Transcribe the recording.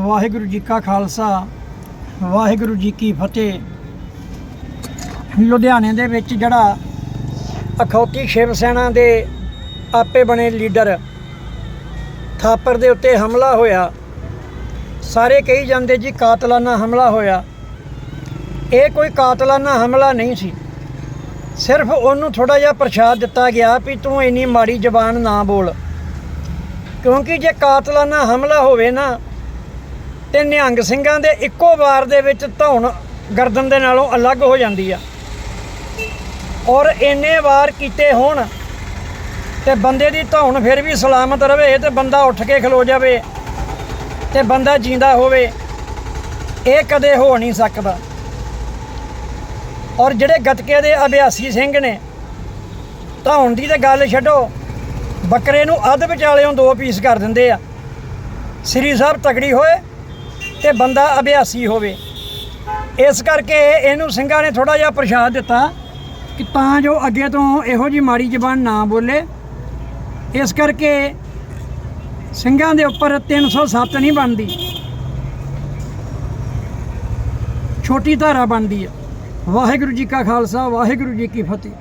ਵਾਹਿਗੁਰੂ ਜੀ ਕਾ ਖਾਲਸਾ, ਵਾਹਿਗੁਰੂ ਜੀ ਕੀ ਫਤਿਹ। ਲੁਧਿਆਣੇ ਦੇ ਵਿੱਚ ਜਿਹੜਾ ਅਖੌਤੀ ਸ਼ਿਵ ਸੈਨਾ ਦੇ ਆਪੇ ਬਣੇ ਲੀਡਰ ਥਾਪਰ ਦੇ ਉੱਤੇ ਹਮਲਾ ਹੋਇਆ। ਸਾਰੇ ਕਹੀ ਜਾਂਦੇ ਜੀ ਕਾਤਲਾਨਾ ਹਮਲਾ ਹੋਇਆ। ਇਹ ਕੋਈ ਕਾਤਲਾਨਾ ਹਮਲਾ ਨਹੀਂ ਸੀ। ਸਿਰਫ ਉਹਨੂੰ ਥੋੜਾ ਜਿਹਾ ਪ੍ਰਸ਼ਾਦ ਦਿੱਤਾ ਗਿਆ ਵੀ ਤੂੰ ਇੰਨੀ ਮਾੜੀ ਜ਼ਬਾਨ ਨਾ ਬੋਲ। ਕਿਉਂਕਿ ਜੇ ਕਾਤਲਾਨਾ ਹਮਲਾ ਹੋਵੇ ਨਾ ਤੇ ਨਿਹੰਗ ਸਿੰਘਾਂ ਦੇ ਇੱਕੋ ਵਾਰ ਦੇ ਵਿੱਚ ਧੌਣ ਗਰਦਨ ਦੇ ਨਾਲੋਂ ਅਲੱਗ ਹੋ ਜਾਂਦੀ ਆ। ਔਰ ਇੰਨੇ ਵਾਰ ਕੀਤੇ ਹੋਣ ਤੇ ਬੰਦੇ ਦੀ ਧੌਣ ਫਿਰ ਵੀ ਸਲਾਮਤ ਰਵੇ ਤੇ ਬੰਦਾ ਉੱਠ ਕੇ ਖਲੋ ਜਾਵੇ ਤੇ ਬੰਦਾ ਜਿੰਦਾ ਹੋਵੇ, ਇਹ ਕਦੇ ਹੋ ਨਹੀਂ ਸਕਦਾ। ਔਰ ਜਿਹੜੇ ਗਤਕੇ ਦੇ ਅਭਿਆਸੀ ਸਿੰਘ ਨੇ, ਧੌਣ ਦੀ ਤੇ ਗੱਲ ਛੱਡੋ, ਬੱਕਰੇ ਨੂੰ ਅੱਧ ਵਿਚਾਲਿਓਂ ਦੋ ਪੀਸ ਕਰ ਦਿੰਦੇ ਆ। ਸ੍ਰੀ ਸਾਹਿਬ ਤਕੜੀ ਹੋਏ ਤੇ ਬੰਦਾ ਅਭਿਆਸੀ ਹੋਵੇ। ਇਸ ਕਰਕੇ ਇਹਨੂੰ ਸਿੰਘਾਂ ਨੇ ਥੋੜਾ ਜਿਹਾ ਪ੍ਰਸ਼ਾਦ ਦਿੱਤਾ ਕਿ ਤਾਂ ਜੋ ਅੱਗੇ ਤੋਂ ਇਹੋ ਜੀ ਮਾੜੀ ਜ਼ਬਾਨ ਨਾ ਬੋਲੇ। ਇਸ ਕਰਕੇ ਸਿੰਘਾਂ ਦੇ ਉੱਪਰ 307 ਨਹੀਂ ਬਣਦੀ। ਛੋਟੀ ਧਾਰਾ ਬਣਦੀ ਹੈ। ਵਾਹਿਗੁਰੂ ਜੀ ਕਾ ਖਾਲਸਾ, ਵਾਹਿਗੁਰੂ ਜੀ ਕੀ ਫਤਿਹ।